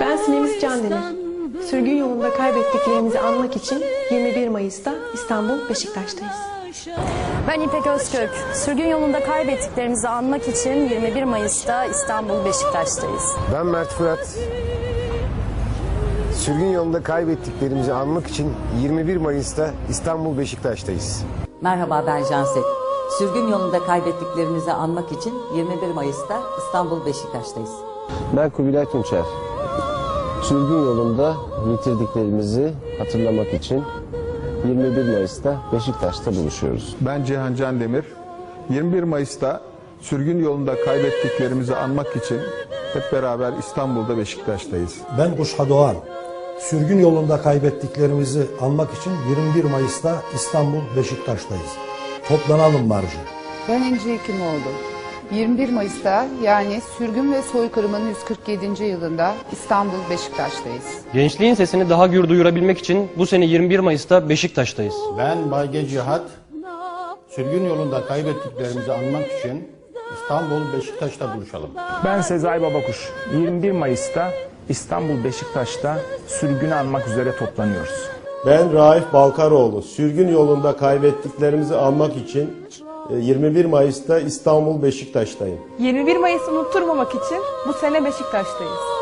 sene sürgün yolunda kaybettiklerimizi anmak için 21 Mayıs'ta İstanbul Beşiktaş'tayız. Ben İpek Özkök. Sürgün yolunda kaybettiklerimizi anmak için 21 Mayıs'ta İstanbul Beşiktaş'tayız. Ben Mert Fırat. Sürgün yolunda kaybettiklerimizi anmak için 21 Mayıs'ta İstanbul Beşiktaş'tayız. Merhaba ben Janset. Sürgün yolunda kaybettiklerimizi anmak için 21 Mayıs'ta İstanbul Beşiktaş'tayız. Ben Kubilay Tunçer. Sürgün yolunda yitirdiklerimizi hatırlamak için 21 Mayıs'ta Beşiktaş'ta buluşuyoruz. Ben Cihan Can Demir. 21 Mayıs'ta sürgün yolunda kaybettiklerimizi anmak için hep beraber İstanbul'da Beşiktaş'tayız. Ben Kuşha Doğan. Sürgün yolunda kaybettiklerimizi anmak için 21 Mayıs'ta İstanbul Beşiktaş'tayız. Toplanalım marşı. Ben İnci Hekimoğlu. 21 Mayıs'ta yani sürgün ve soykırımın 147. yılında İstanbul Beşiktaş'tayız. Gençliğin sesini daha gür duyurabilmek için bu sene 21 Mayıs'ta Beşiktaş'tayız. Ben Bayge Cihat. Sürgün yolunda kaybettiklerimizi anmak için İstanbul Beşiktaş'ta buluşalım. Ben Sezai Babakuş. 21 Mayıs'ta İstanbul Beşiktaş'ta sürgünü anmak üzere toplanıyoruz. Ben Raif Balkaroğlu. Sürgün yolunda kaybettiklerimizi almak için 21 Mayıs'ta İstanbul Beşiktaş'tayım. 21 Mayıs'ı unutturmamak için bu sene Beşiktaş'tayız.